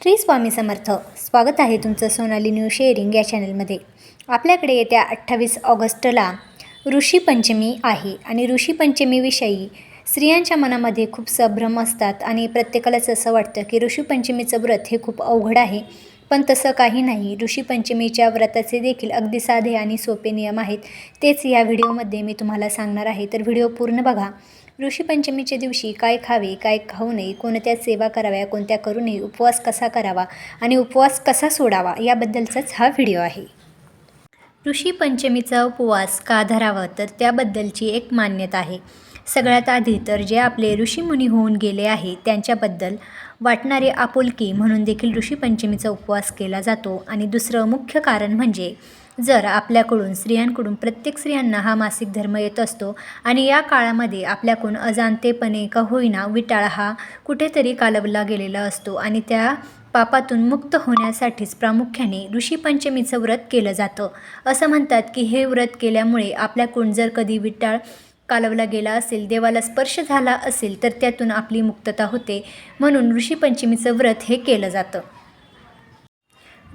श्री स्वामी समर्थ. स्वागत आहे तुमचं सोनाली न्यू शेअरिंग या चॅनलमध्ये. आपल्याकडे येत्या अठ्ठावीस ऑगस्टला ऋषीपंचमी आहे आणि ऋषीपंचमीविषयी स्त्रियांच्या मनामध्ये खूप संभ्रम असतात आणि प्रत्येकालाच असं वाटतं की ऋषीपंचमीचं व्रत हे खूप अवघड आहे. पण तसं काही नाही. ऋषीपंचमीच्या व्रताचे देखील अगदी साधे आणि सोपे नियम आहेत. तेच या व्हिडिओमध्ये मी तुम्हाला सांगणार आहे. तर व्हिडिओ पूर्ण बघा. ऋषीपंचमीच्या दिवशी काय खावे काय खाऊ नये कोणत्या सेवा कराव्या कोणत्या करू नये उपवास कसा करावा आणि उपवास कसा सोडावा याबद्दलचाच हा व्हिडिओ आहे. ऋषीपंचमीचा उपवास का धरावा तर त्याबद्दलची एक मान्यता आहे. सगळ्यात आधी तर जे आपले ऋषीमुनी होऊन गेले आहे त्यांच्याबद्दल वाटणारे आपुलकी म्हणून देखील ऋषीपंचमीचा उपवास केला जातो आणि दुसरं मुख्य कारण म्हणजे जर आपल्याकडून स्त्रियांकडून प्रत्येक स्त्रियांना हा मासिक धर्म येत असतो आणि या काळामध्ये आपल्याकडून अजाणतेपणे का होईना विटाळ हा कुठेतरी कालवला गेलेला असतो आणि त्या पापातून मुक्त होण्यासाठीच प्रामुख्याने ऋषीपंचमीचं व्रत केलं जातं. असं म्हणतात की हे व्रत केल्यामुळे आपल्याकडून जर कधी विटाळ कालवला गेला असेल देवाला स्पर्श झाला असेल तर त्यातून आपली मुक्तता होते म्हणून ऋषीपंचमीचं व्रत हे केलं जातं.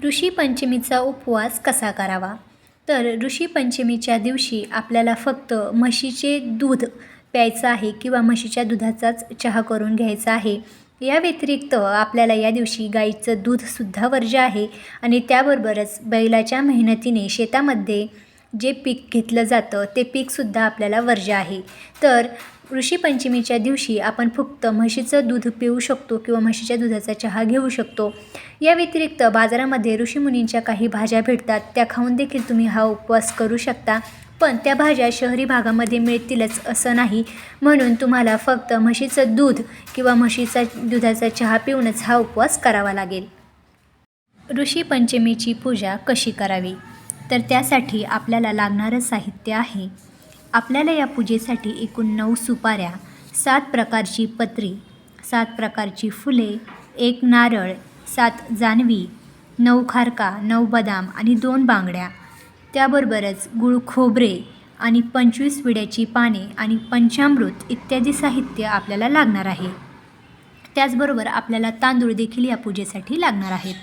ऋषीपंचमीचा उपवास कसा करावा? तर ऋषीपंचमीच्या दिवशी आपल्याला फक्त म्हशीचे दूध प्यायचं आहे किंवा म्हशीच्या दुधाचाच चहा करून घ्यायचा आहे. या व्यतिरिक्त आपल्याला या दिवशी गाईचं दूधसुद्धा वर्ज्य आहे आणि त्याबरोबरच बैलाच्या मेहनतीने शेतामध्ये जे पीक घेतलं जातं ते पीकसुद्धा आपल्याला वर्ज्य आहे. तर ऋषीपंचमीच्या दिवशी आपण फक्त म्हशीचं दूध पिऊ शकतो किंवा म्हशीच्या दुधाचा चहा घेऊ शकतो. या व्यतिरिक्त बाजारामध्ये ऋषीमुनींच्या काही भाज्या भेटतात. त्या खाऊन देखील तुम्ही हा उपवास करू शकता. पण त्या भाज्या शहरी भागामध्ये मिळतीलच असं नाही. म्हणून तुम्हाला फक्त म्हशीचं दूध किंवा म्हशीचा दुधाचा चहा पिऊनच हा उपवास करावा लागेल. ऋषीपंचमीची पूजा कशी करावी? तर त्यासाठी आपल्याला लागणारं साहित्य आहे. आपल्याला या पूजेसाठी एकूण नऊ सुपाऱ्या सात प्रकारची पत्री सात प्रकारची फुले एक नारळ सात जानवी नऊ खारका नऊ बदाम आणि दोन बांगड्या. त्याबरोबरच गुळ खोबरे आणि पंचवीस विड्याची पाने आणि पंचामृत इत्यादी साहित्य आपल्याला लागणार आहे. त्याचबरोबर आपल्याला तांदूळ देखील या पूजेसाठी लागणार आहेत.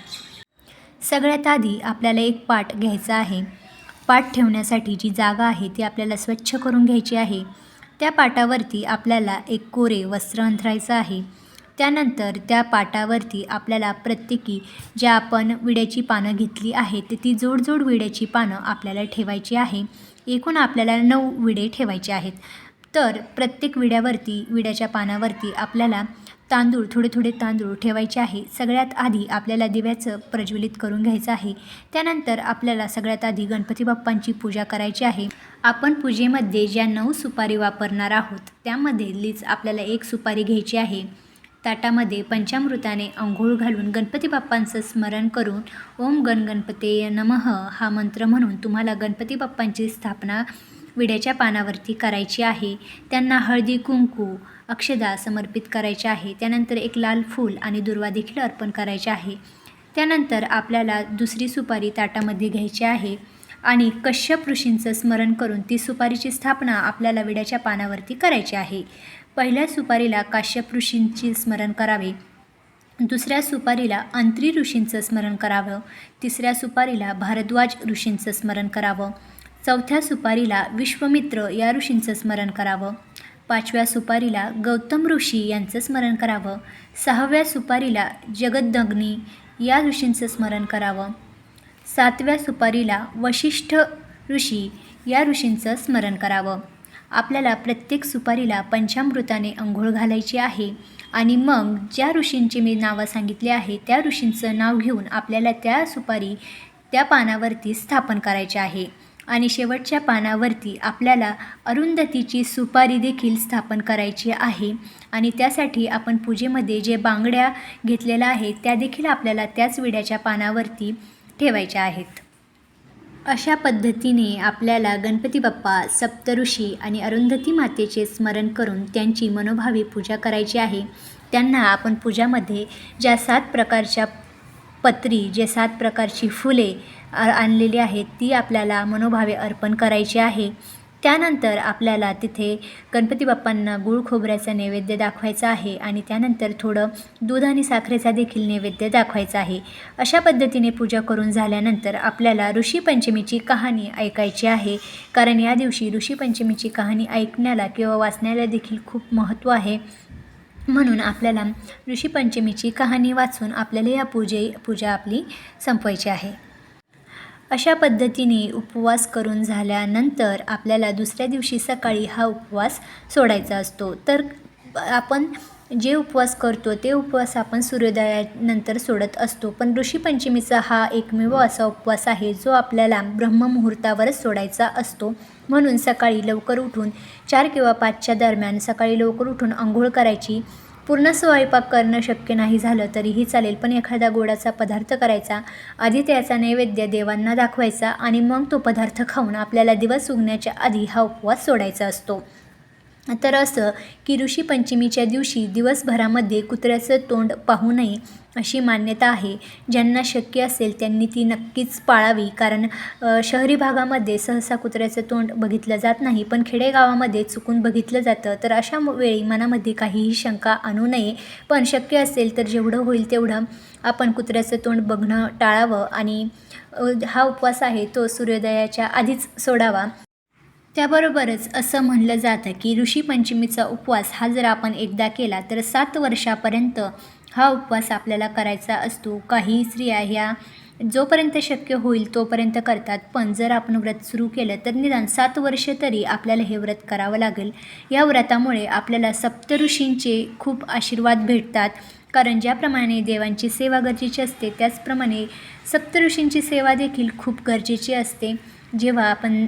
सगळ्यात आधी आपल्याला एक पाट घ्यायचा आहे. पाट ठेवण्यासाठी जी जागा आहे ती आपल्याला स्वच्छ करून घ्यायची आहे. त्या पाटावरती आपल्याला एक कोरे वस्त्र अंथरायचं आहे. त्यानंतर त्या पाटावरती आपल्याला प्रत्येकी ज्या आपण विड्याची पानं घेतली आहेत ती जोडजोड विड्याची पानं आपल्याला ठेवायची आहे. एकूण आपल्याला नऊ विडे ठेवायचे आहेत. तर प्रत्येक विड्यावरती विड्याच्या पानावरती आपल्याला तांदूळ थोडे थोडे तांदूळ ठेवायचे आहे. सगळ्यात आधी आपल्याला दिव्याचं प्रज्वलित करून घ्यायचं आहे. त्यानंतर आपल्याला सगळ्यात आधी गणपती बाप्पांची पूजा करायची आहे. आपण पूजेमध्ये ज्या नऊ सुपारी वापरणार आहोत त्यामध्ये लीच आपल्याला एक सुपारी घ्यायची आहे. ताटामध्ये पंचामृताने आंघोळ घालून गणपती बाप्पांचं स्मरण करून ओम गण गणपते नमः हा मंत्र म्हणून तुम्हाला गणपती बाप्पांची स्थापना विड्याच्या पानावरती करायची आहे. त्यांना हळदी कुंकू अक्षदा समर्पित करायचे आहे. त्यानंतर एक लाल फूल आणि दुर्वा देखील अर्पण करायचे आहे. त्यानंतर आपल्याला दुसरी सुपारी ताटामध्ये घ्यायची आहे आणि कश्यप ऋषींचं स्मरण करून ती सुपारीची स्थापना आपल्याला विड्याच्या पानावरती करायची आहे. पहिल्या सुपारीला काश्यप ऋषींची स्मरण करावे. दुसऱ्या सुपारीला अंत्री ऋषींचं स्मरण करावं. तिसऱ्या सुपारीला भारद्वाज ऋषींचं स्मरण करावं. चौथ्या सुपारीला विश्वमित्र या ऋषींचं स्मरण करावं. पाचव्या सुपारीला गौतम ऋषी यांचं स्मरण करावं. सहाव्या सुपारीला जगद्दग्नी या ऋषींचं स्मरण करावं. सातव्या सुपारीला वशिष्ठ ऋषी या ऋषींचं स्मरण करावं. आपल्याला प्रत्येक सुपारीला पंचामृताने अंघोळ घालायची आहे आणि मग ज्या ऋषींची मी नावं सांगितली आहे त्या ऋषींचं नाव घेऊन आपल्याला त्या सुपारी त्या पानावरती स्थापन करायचे आहे. आणि शेवटच्या पानावरती आपल्याला अरुंधतीची सुपारी देखील स्थापन करायची आहे. आणि त्यासाठी आपण पूजेमध्ये जे बांगड्या घेतलेल्या आहेत त्या देखील आपल्याला त्याच विड्याच्या पानावरती ठेवायच्या आहेत. अशा पद्धतीने आपल्याला गणपती बाप्पा सप्तऋषी आणि अरुंधती मातेचे स्मरण करून त्यांची मनोभावी पूजा करायची आहे. त्यांना आपण पूजामध्ये ज्या सात प्रकारच्या पत्री जे सात प्रकारची फुले आ- आणलेली आहेत ती आपल्याला मनोभावे अर्पण करायची आहे. त्यानंतर आपल्याला तिथे गणपती बाप्पांना गुळ खोबऱ्याचा नैवेद्य दाखवायचा आहे आणि त्यानंतर थोडं दूध आणि साखरेचा देखील नैवेद्य दाखवायचा आहे. अशा पद्धतीने पूजा करून झाल्यानंतर आपल्याला ऋषीपंचमीची कहाणी ऐकायची आहे. कारण या दिवशी ऋषीपंचमीची कहाणी ऐकण्याला किंवा वाचण्याला देखील खूप महत्त्व आहे. म्हणून आपल्याला ऋषीपंचमीची कहाणी वाचून आपल्याला या पूजे पूजा आपली संपवायची आहे. अशा पद्धतीने उपवास करून झाल्यानंतर आपल्याला दुसऱ्या दिवशी सकाळी हा उपवास सोडायचा असतो. तर आपण जे उपवास करतो ते उपवास आपण सूर्योदयानंतर सोडत असतो. पण ऋषीपंचमीचा हा एकमेव असा उपवास आहे जो आपल्याला ब्रह्ममुहूर्तावरच सोडायचा असतो. म्हणून सकाळी लवकर उठून चार किंवा पाचच्या दरम्यान सकाळी लवकर उठून आंघोळ करायची. पूर्ण स्वयंपाक करणं शक्य नाही झालं तरीही चालेल पण एखादा गोडाचा पदार्थ करायचा. आधी त्याचा नैवेद्य देवांना दाखवायचा आणि मग तो पदार्थ खाऊन आपल्याला दिवस उगण्याच्या आधी हा उपवास सोडायचा असतो. तर असं की ऋषी पंचमीच्या दिवशी दिवसभरामध्ये कुत्र्याचं तोंड पाहू नये अशी मान्यता आहे. ज्यांना शक्य असेल त्यांनी ती नक्कीच पाळावी. कारण शहरी भागामध्ये सहसा कुत्र्याचं तोंड बघितलं जात नाही पण खेडेगावामध्ये चुकून बघितलं जातं. तर अशा वेळी मनामध्ये काहीही शंका आणू नये. पण शक्य असेल तर जेवढं होईल तेवढं आपण कुत्र्याचं तोंड बघणं टाळावं आणि हा उपवास आहे तो सूर्योदयाच्या आधीच सोडावा. त्याबरोबरच असं म्हणलं जातं की ऋषीपंचमीचा उपवास हा जर आपण एकदा केला तर सात वर्षापर्यंत हा उपवास आपल्याला करायचा असतो. काही स्त्रिया ह्या जोपर्यंत शक्य होईल तोपर्यंत करतात. पण जर आपण व्रत सुरू केलं तर निदान सात वर्ष तरी आपल्याला हे व्रत करावं लागेल. या व्रतामुळे आपल्याला सप्तऋषींचे खूप आशीर्वाद भेटतात. कारण ज्याप्रमाणे देवांची सेवा गरजेची असते त्याचप्रमाणे सप्तऋषींची सेवा देखील खूप गरजेची असते. जेव्हा आपण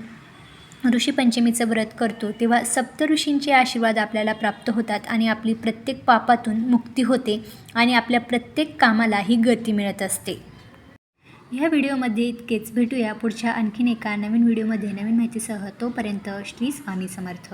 ऋषीपंचमीचं व्रत करतो तेव्हा सप्तऋषींचे आशीर्वाद आपल्याला प्राप्त होतात आणि आपली प्रत्येक पापातून मुक्ती होते आणि आपल्या प्रत्येक कामाला ही गती मिळत असते. ह्या व्हिडिओमध्ये इतकेच. भेटूया पुढच्या आणखीन एका नवीन व्हिडिओमध्ये. नवीन माहितीसह तोपर्यंत श्री स्वामी समर्थ.